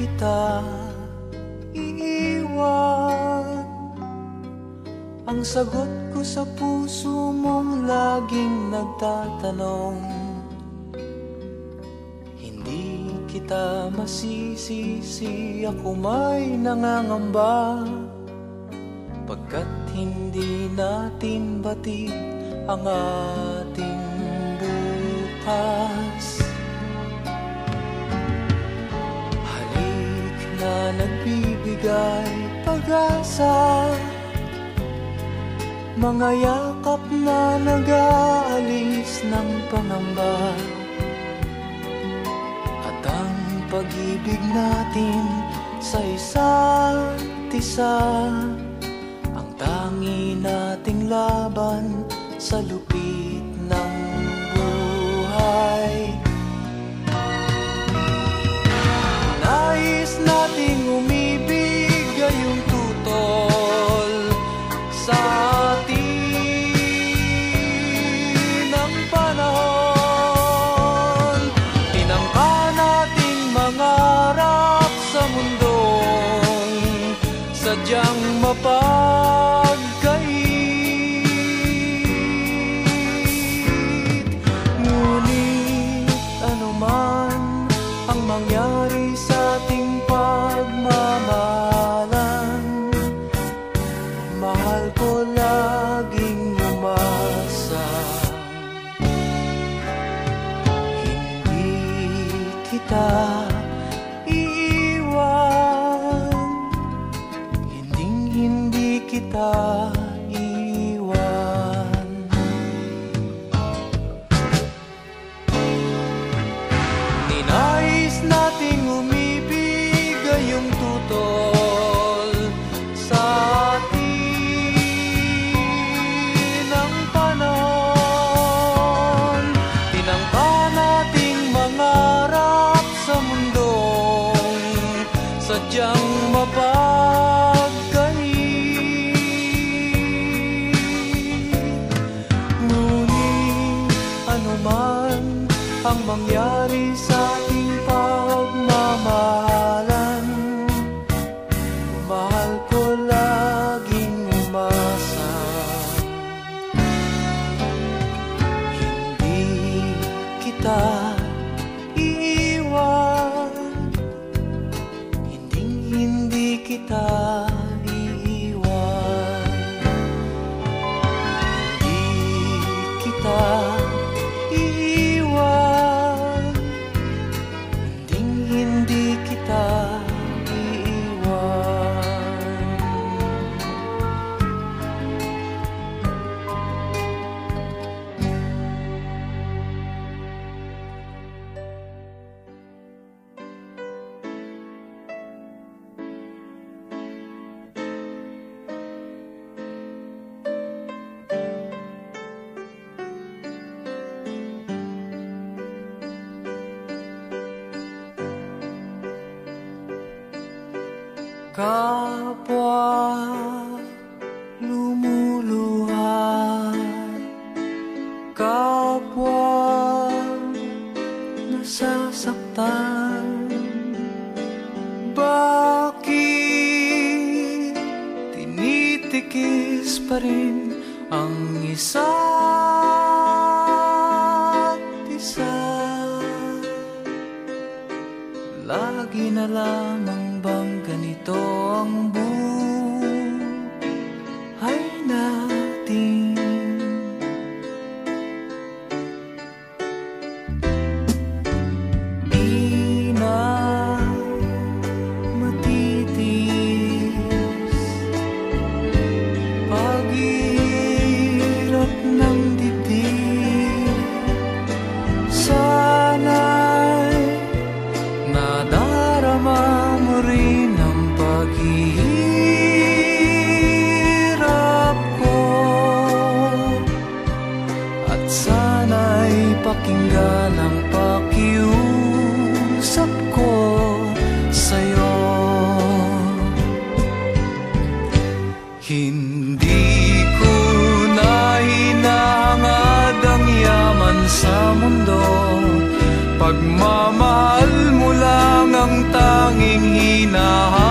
kita iiwan. Ang sagot ko sa puso mong laging nagtatanong Hindi kita masisisi, ako may nangangamba. Pagkat hindi natin batid ang ating bukas na nagbibigay pag-asa. Mga yakap na nag-aalis ng pangamba. At ang pag-ibig natin sa isa't isa Ang tangi nating laban sa lupit sadyang mapagkait gayong tutol sa atin ang panahon. Tinangka nating mangarap sa mundong sadyang mapagkait Ngunit ano man ang mangyari sa ating pagmamahalan kita iiwan. Hinding hindi kita iiwan. Hindi kita Kapwa lumuluha Kapwa nasasaktan. Bakit tinitikis pa rin ang isa't isa? Lagi na lamang bang 懂 pakinggan ang pakiusap ko sa'yo. Hindi ko na hinangad ang yaman sa mundo. Pagmamahal mo lang ang tanging hinahangad